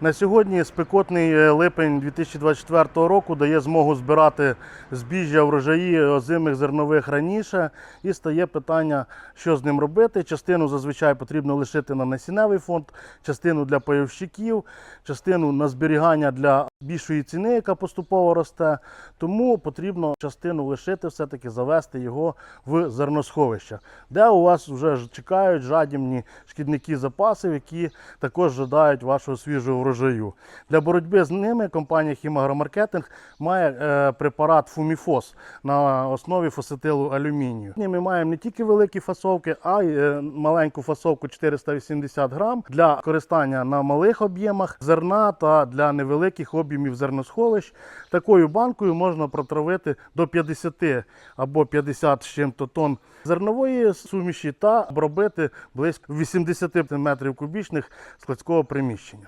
На сьогодні спекотний е, липень 2024 року дає змогу збирати збіжжя врожаї озимих зернових раніше, і стає питання, що з ним робити. Частину зазвичай потрібно лишити на насінневий фонд, частину для пайовщиків, частину на зберігання для більшої ціни, яка поступово росте. Тому потрібно частину лишити, все-таки завести його в зерносховище, де у вас вже чекають жадібні шкідники запасів, які також жадають вашого свіжого врожаю. Для боротьби з ними компанія Хімагромаркетинг має е, препарат Фуміфос на основі фосетилу алюмінію. Ми маємо не тільки великі фасовки, а й е, маленьку фасовку 480 грам для користання на малих об'ємах зерна та для невеликих об'ємів зерносховищ. Такою банкою можна протравити до 50 або 50 з чим-то тонн зернової суміші та обробити близько 80 метрів кубічних складського приміщення.